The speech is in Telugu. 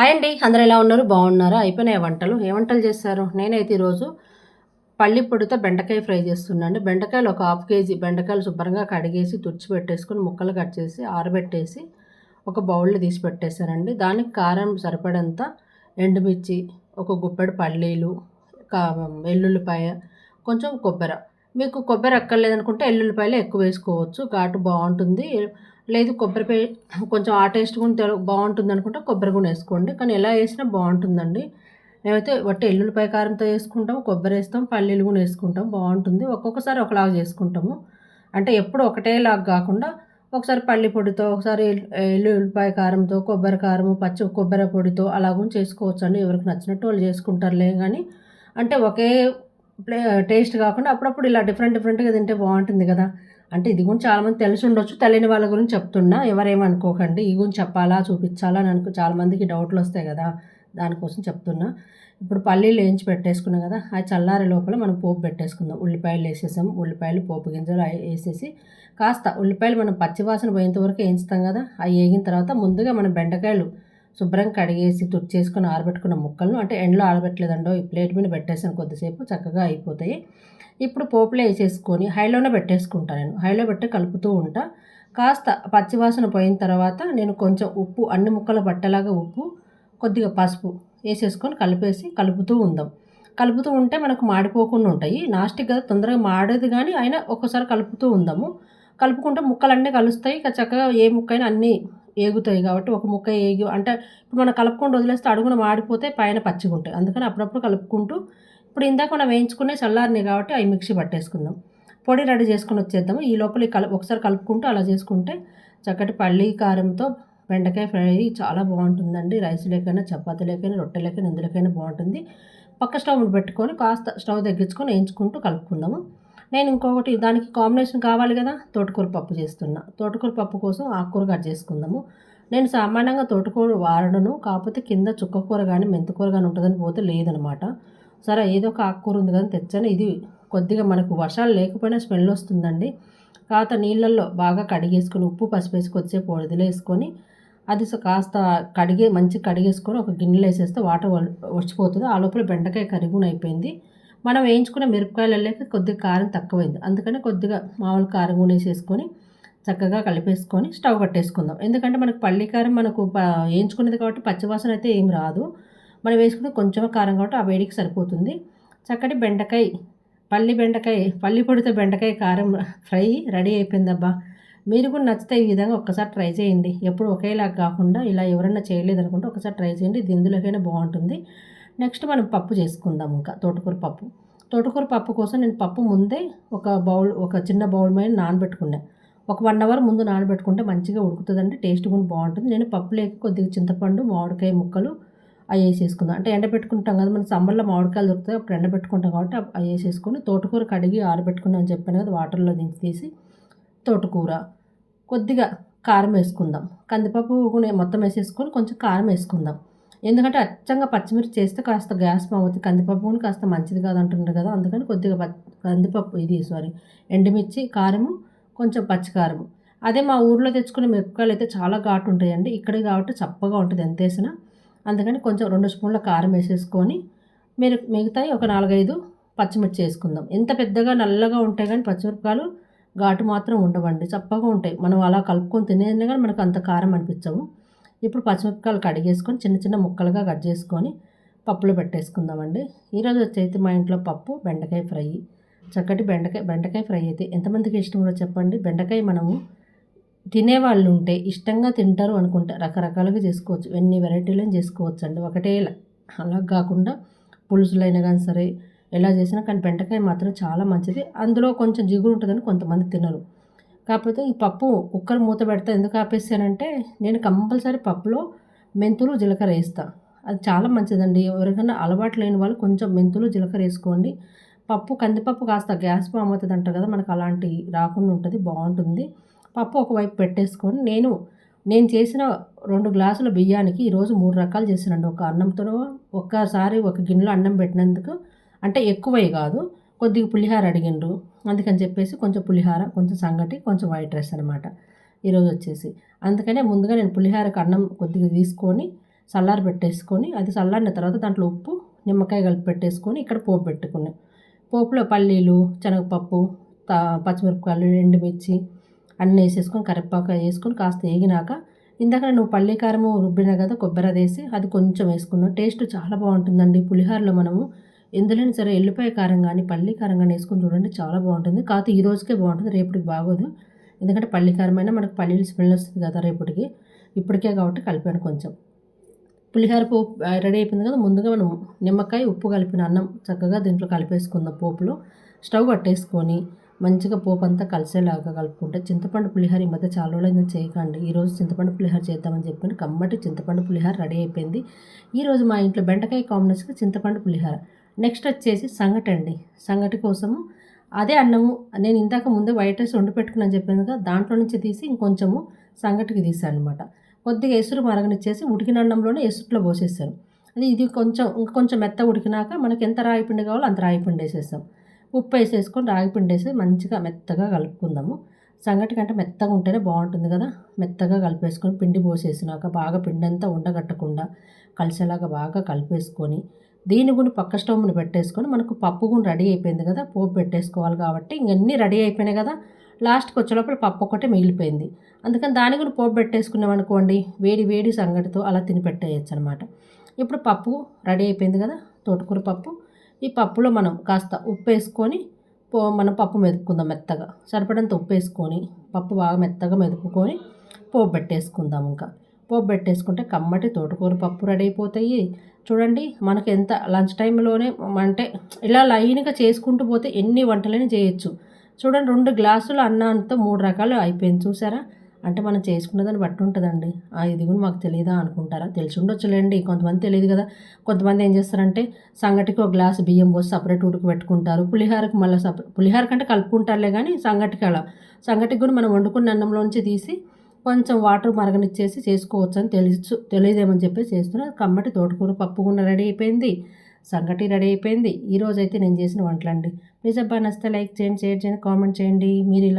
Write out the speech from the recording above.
హాయ్ అండి. అందరూ ఎలా ఉన్నారు? బాగున్నారా? అయిపోయినాయి వంటలు? ఏ వంటలు చేస్తారు? నేనైతే ఈరోజు పల్లి పొడితో బెండకాయ ఫ్రై చేస్తున్నాను. బెండకాయలు ఒక హాఫ్ కేజీ బెండకాయలు శుభ్రంగా కడిగేసి తుడిచి పెట్టేసుకొని ముక్కలు కట్ చేసి ఆరబెట్టేసి ఒక బౌల్లో తీసి పెట్టేశానండి. దానికి కారం సరిపడంత ఎండుమిర్చి ఒక గుప్పెడు పల్లీలు వెల్లుల్లిపాయ కొంచెం కొబ్బరి మీకు కొబ్బరి అక్కర్లేదనుకుంటే ఎల్లుల్లిపాయలు ఎక్కువ వేసుకోవచ్చు. ఘాటు బాగుంటుంది. లేదు కొబ్బరి కొంచెం ఆ టేస్ట్ కూడా బాగుంటుంది అనుకుంటే కొబ్బరి కూడా వేసుకోండి. కానీ ఎలా వేసినా బాగుంటుందండి. మేమైతే వట్టి ఎల్లుల్లిపాయ కారంతో వేసుకుంటాం కొబ్బరి వేస్తాం పల్లీలు కూడా వేసుకుంటాం. బాగుంటుంది. ఒక్కొక్కసారి ఒకలాగా చేసుకుంటాము. అంటే ఎప్పుడు ఒకటేలాగా కాకుండా ఒకసారి పల్లి పొడితో ఒకసారి ఎల్లుల్లిపాయ కారంతో కొబ్బరి కారము పచ్చి కొబ్బరి పొడితో అలాగూ చేసుకోవచ్చు అండి ఎవరికి నచ్చినట్టు వాళ్ళు చేసుకుంటారులే కానీ అంటే ఒకే ప్లే టేస్ట్ కాకుండా అప్పుడప్పుడు ఇలా డిఫరెంట్ డిఫరెంట్గా తింటే బాగుంటుంది కదా. అంటే ఇది గురించి చాలామంది తెలిసి ఉండొచ్చు. తెలియని వాళ్ళ గురించి చెప్తున్నా. ఎవరేమనుకోకండి ఈ గురించి చెప్పాలా చూపించాలా అని అనుకో చాలామందికి డౌట్లు వస్తాయి కదా. దానికోసం చెప్తున్నా. ఇప్పుడు పల్లీలు వేయించి పెట్టేసుకున్నాం కదా. ఆ చల్లారే లోపల మనం పోపు పెట్టేసుకుందాం. ఉల్లిపాయలు వేసేసాం. ఉల్లిపాయలు పోపు గింజలు వేసేసి కాస్త ఉల్లిపాయలు మనం పచ్చివాసన పోయేంత వరకు వేయించుతాం కదా. అవి వేగిన తర్వాత ముందుగా మనం బెండకాయలు శుభ్రంగా కడిగేసి తుడిచేసుకొని ఆరబెట్టుకున్న ముక్కలను అంటే ఎండలో ఆరబెట్టలేదండో ఈ ప్లేట్ మీద పెట్టేసాను కొద్దిసేపు చక్కగా అయిపోతాయి. ఇప్పుడు పోపులో వేసేసుకొని హైలోనే పెట్టేసుకుంటాను నేను. హైలో పెట్టి కలుపుతూ ఉంటా. కాస్త పచ్చివాసన పోయిన తర్వాత నేను కొంచెం ఉప్పు అన్ని ముక్కలు పట్టేలాగా ఉప్పు కొద్దిగా పసుపు వేసేసుకొని కలిపేసి కలుపుతూ ఉందాం. కలుపుతూ ఉంటే మనకు మాడిపోకుండా ఉంటాయి. నాస్టిక్ కదా తొందరగా మాడేది కానీ అయినా ఒక్కసారి కలుపుతూ ఉందాము. కలుపుకుంటే ముక్కలు అన్నీ కలుస్తాయి. ఇక చక్కగా ఏ ముక్కైనా అన్నీ ఏగుతాయి కాబట్టి ఒక ముక్క ఏగి అంటే ఇప్పుడు మనం కలుపుకొని వదిలేస్తే అడుగున మాడిపోతే పైన పచ్చిగా ఉంటాయి. అందుకని అప్పుడప్పుడు కలుపుకుంటూ ఇప్పుడు ఇందాక మనం వేయించుకునే చల్లారినాయి కాబట్టి అవి మిక్సీ పట్టేసుకుందాం. పొడి రెడీ చేసుకుని వచ్చేద్దాము. ఈ లోపల కలు ఒకసారి కలుపుకుంటూ అలా చేసుకుంటే చక్కటి పల్లి కారంతో బెండకాయ ఫ్రై చాలా బాగుంటుందండి. రైస్ లేకైనా చపాతీ లేకైనా రొట్టె లేకైనా ఎందులోకైనా బాగుంటుంది. పక్క స్టవ్ పెట్టుకొని కాస్త స్టవ్ తగ్గించుకొని వేయించుకుంటూ కలుపుకుందాము. నేను ఇంకొకటి దానికి కాంబినేషన్ కావాలి కదా తోటకూర పప్పు చేస్తున్నా. తోటకూర పప్పు కోసం ఆకుకూర కట్ చేసుకుందాము. నేను సామాన్యంగా తోటకూర వాడను కాకపోతే కింద చుక్కకూర కానీ మెంతికూర కానీ ఉంటుందని పోతే లేదనమాట. సరే ఏదో ఒక ఆకుకూర ఉంది కానీ తెచ్చాను. ఇది కొద్దిగా మనకు వర్షాలు లేకపోయినా స్మెల్ వస్తుందండి. కాస్త నీళ్ళల్లో బాగా కడిగేసుకొని ఉప్పు పసుపు వేసి కొద్దిసేపు వదిలేసుకొని అది కాస్త కడిగే మంచి కడిగేసుకొని ఒక గిన్నెలో వేసేస్తే వాటర్ వచ్చిపోతుంది. ఆ లోపల బెండకాయ కరిగునైపోయింది అయిపోయింది. మనం వేయించుకున్న మిరపకాయలు కొద్దిగా కారం తక్కువైంది. అందుకని కొద్దిగా మామూలు కారం వేసేసుకొని చక్కగా కలిపేసుకొని స్టవ్ కట్టేసుకుందాం. ఎందుకంటే మనకు పల్లి కారం మనకు వేయించుకునేది కాబట్టి పచ్చివాసన అయితే ఏం రాదు. మనం వేసుకుంటే కొంచెం కారం కాబట్టి ఆ వేడికి సరిపోతుంది. చక్కటి బెండకాయ పల్లి బెండకాయ పల్లి పొడితో బెండకాయ కారం ఫ్రై రెడీ అయిపోయిందబ్బా. మీరు కూడా నచ్చితే ఈ విధంగా ఒక్కసారి ట్రై చేయండి. ఎప్పుడు ఒకేలాగా కాకుండా ఇలా ఎవరైనా చేయలేదనుకుంటే ఒకసారి ట్రై చేయండి. ఇది ఇందులోకైనా బాగుంటుంది. నెక్స్ట్ మనం పప్పు చేసుకుందాం ఇంకా తోటకూర పప్పు. తోటకూర పప్పు కోసం నేను పప్పు ముందే ఒక బౌల్ ఒక చిన్న బౌల్ మీద నానబెట్టుకున్నా. ఒక వన్ అవర్ ముందు నానబెట్టుకుంటే మంచిగా ఉడుకుతుందంటే టేస్ట్ కూడా బాగుంటుంది. నేను పప్పు లేక కొద్దిగా చింతపండు మామిడికాయ ముక్కలు అవి వేసేసుకుందాం. అంటే ఎండబెట్టుకుంటాం కదా మన సమ్మర్లో మామిడికాయలు దొరుకుతాయి అప్పుడు ఎండబెట్టుకుంటాం కాబట్టి అవి వేసేసుకొని తోటకూర కడిగి ఆరబెట్టుకున్నాను అని చెప్పాను కదా వాటర్లో దించి తీసి తోటకూర. కొద్దిగా కారం వేసుకుందాం. కందిపప్పు మొత్తం వేసేసుకొని కొంచెం కారం వేసుకుందాం. ఎందుకంటే అచ్చంగా పచ్చిమిర్చి చేస్తే కాస్త గ్యాస్ అవుతుంది. కందిపప్పు కూడా కాస్త మంచిది కాదు అంటుండే కదా. అందుకని కొద్దిగా కందిపప్పు ఇది సారీ ఎండుమిర్చి కారము కొంచెం పచ్చికారము. అదే మా ఊర్లో తెచ్చుకునే మిరపకాయలు అయితే చాలా ఘాటు ఉంటాయండి. ఇక్కడే కాబట్టి చప్పగా ఉంటుంది ఎంత వేసినా. అందుకని కొంచెం రెండు స్పూన్ల కారం వేసేసుకొని మీరు మిగతాయి ఒక నాలుగైదు పచ్చిమిర్చి వేసుకుందాం. ఎంత పెద్దగా నల్లగా ఉంటాయి కానీ పచ్చిమిరపకాయలు ఘాటు మాత్రం ఉండవండి. చప్పగా ఉంటాయి. మనం అలా కలుపుకొని తినేది కానీ మనకు అంత కారం అనిపించవు. ఇప్పుడు పచ్చిమిరపకాయలు కడిగేసుకొని చిన్న చిన్న ముక్కలుగా కట్ చేసుకొని పప్పులో పెట్టేసుకుందామండి. ఈరోజు వచ్చైతే మా ఇంట్లో పప్పు బెండకాయ ఫ్రై. చక్కటి బెండకాయ బెండకాయ ఫ్రై అయితే ఎంతమందికి ఇష్టం చెప్పండి. బెండకాయ మనము తినేవాళ్ళు ఉంటే ఇష్టంగా తింటారు అనుకుంటే రకరకాలుగా చేసుకోవచ్చు. ఎన్ని వెరైటీలను చేసుకోవచ్చు అండి ఒకటే అలా కాకుండా పులుసులైనా కానీ సరే ఎలా చేసినా కానీ బెండకాయ మాత్రం చాలా మంచిది. అందులో కొంచెం జిగురు ఉంటుందని కొంతమంది తినరు. కాకపోతే ఈ పప్పు కుక్కర్ మూత పెడతా ఎందుకు ఆపేసానంటే నేను కంపల్సరీ పప్పులో మెంతులు జీలకర్ర వేస్తాను అది చాలా మంచిదండి. ఎవరికైనా అలవాటు లేని వాళ్ళు కొంచెం మెంతులు జీలకర్ర వేసుకోండి. పప్పు కందిపప్పు కాస్త గ్యాస్ ఫామ్ అవుతుంది అంటారు కదా మనకు అలాంటి రాకుండా ఉంటుంది బాగుంటుంది. పప్పు ఒకవైపు పెట్టేసుకొని నేను నేను చేసిన రెండు గ్లాసుల బియ్యానికి ఈరోజు మూడు రకాలు చేసినండి ఒక అన్నంతో ఒక్కసారి ఒక గిన్నెలో అన్నం పెట్టినందుకు అంటే ఎక్కువై కాదు. కొద్దిగా పులిహార అడిగిండ్రు. అందుకని చెప్పేసి కొంచెం పులిహార కొంచెం సంగటి కొంచెం వైట్ రైస్ అనమాట ఈరోజు వచ్చేసి. అందుకనే ముందుగా నేను పులిహారకు అన్నం కొద్దిగా తీసుకొని చల్లారి పెట్టేసుకొని అది చల్లారిన తర్వాత దాంట్లో ఉప్పు నిమ్మకాయ కలిపి పెట్టేసుకొని ఇక్కడ పోపు పెట్టుకున్నాను పోపులో పల్లీలు శనగపప్పు పచ్చిమిరపకాయలు ఎండుమిర్చి అన్నీ వేసేసుకొని కరివేపాకు వేసుకొని కాస్త వేగినాక ఇందాక నువ్వు పల్లీ కారము రుబ్బిన కదా కొబ్బరి వేసి అది కొంచెం వేసుకున్నావు టేస్ట్ చాలా బాగుంటుందండి. పులిహోరలో మనము ఎందులోని సరే ఎల్లిపాయ కారం కానీ పల్లి కారం కానీ వేసుకొని చూడండి చాలా బాగుంటుంది. కాకపోతే ఈ రోజుకే బాగుంటుంది రేపటికి బాగోదు. ఎందుకంటే పల్లి కారం అయినా మనకు పల్లీలు స్మెల్ వస్తుంది కదా రేపటికి. ఇప్పటికే కాబట్టి కలిపాను కొంచెం. పులిహోర పోపు రెడీ అయిపోయింది కదా ముందుగా మనం నిమ్మకాయ ఉప్పు కలిపిన అన్నం చక్కగా దీంట్లో కలిపేసుకుందాం పోపులో. స్టవ్ కట్టేసుకొని మంచిగా పోపు అంతా కలిసేలాగా కలుపుకుంటే చింతపండు పులిహోర ఈ మధ్య చాలా రోజులు చేయకండి. ఈరోజు చింతపండు పులిహోర చేద్దామని చెప్పి కమ్మటి చింతపండు పులిహోర రెడీ అయిపోయింది. ఈరోజు మా ఇంట్లో బెండకాయ కాంబినేషన్కి చింతపండు పులిహోర. నెక్స్ట్ వచ్చేసి సంగటి అండి. సంగటి కోసము. అదే అన్నము. నేను ఇందాక ముందే వైట్ రైస్ వండి పెట్టుకున్నాను చెప్పాను కదా దాంట్లో నుంచి తీసి ఇంకొంచెము సంగటికి తీసాను అనమాట కొద్దిగా ఎసురు మరగనిచ్చేసి ఉడికిన అన్నంలోనే ఎసురులో పోసేసాను. అది ఇది కొంచెం ఇంకా కొంచెం మెత్త ఉడికినాక మనకి ఎంత రాగి పిండి కావాలో అంత రాగి పిండి ఉప్పు వేసేసుకొని రాగి పిండి వేసి మంచిగా మెత్తగా కలుపుకుందాము. సంగటి కంటే మెత్తగా ఉంటేనే బాగుంటుంది కదా. మెత్తగా కలిపేసుకొని పిండి పోసేసినాక బాగా పిండి అంతా ఉండగట్టకుండా కలిసేలాగా బాగా కలిపేసుకొని దీని గుండి పక్క స్టవ్ని పెట్టేసుకొని మనకు పప్పు కూడా రెడీ అయిపోయింది కదా పోపు పెట్టేసుకోవాలి కాబట్టి ఇంకన్నీ రెడీ అయిపోయినాయి కదా లాస్ట్కి వచ్చేటప్పుడు పప్పు ఒకటే మిగిలిపోయింది. అందుకని దాని కూడా పోపు పెట్టేసుకున్నాం అనుకోండి వేడి వేడి సంగటితో అలా తిని పెట్టేయచ్చు అనమాట ఇప్పుడు పప్పు రెడీ అయిపోయింది కదా తోటకూర పప్పు. ఈ పప్పులో మనం కాస్త ఉప్పు వేసుకొని పో మనం పప్పు మెదుపుకుందాం మెత్తగా. సరిపడంత ఉప్పు వేసుకొని పప్పు బాగా మెత్తగా మెదుపుకొని పోపు పెట్టేసుకుందాం ఇంకా. పోపు పెట్టేసుకుంటే కమ్మటి తోటకూర పప్పు రెడీ అయిపోతాయి. చూడండి మనకు ఎంత లంచ్ టైంలోనే అంటే ఇలా లైన్గా చేసుకుంటూ పోతే ఎన్ని వంటలని చేయొచ్చు. చూడండి రెండు గ్లాసులు అన్నంతో మూడు రకాలు అయిపోయింది చూసారా? అంటే మనం చేసుకున్నదాన్ని బట్టి ఉంటుందండి. ఇది కూడా మాకు తెలియదా అనుకుంటారా? తెలిసి ఉండొచ్చులేండి కొంతమంది తెలియదు కదా. కొంతమంది ఏం చేస్తారంటే సంగటికి ఒక గ్లాస్ బియ్యం పోసి సపరేట్ ఉడుకు పెట్టుకుంటారు. పులిహారకు మళ్ళీ సపరేట్ పులిహార కంటే కలుపుకుంటారులే కానీ సంగటికి అలా. సంగటికి కూడా మనం వండుకున్న అన్నంలోంచి తీసి కొంచెం వాటర్ మరగనిచ్చేసి చేసుకోవచ్చు అని తెలుసు తెలియదేమని చెప్పి చేస్తున్నాను కమ్మటి తోటకూర పప్పు కూడా రెడీ అయిపోయింది. సంగటి రెడీ అయిపోయింది. ఈరోజైతే నేను చేసిన వంటలండి. ప్లీజ్ అబ్బాయి నచ్చితే లైక్ చేయండి షేర్ చేయండి కామెంట్ చేయండి. మీరు ఇలా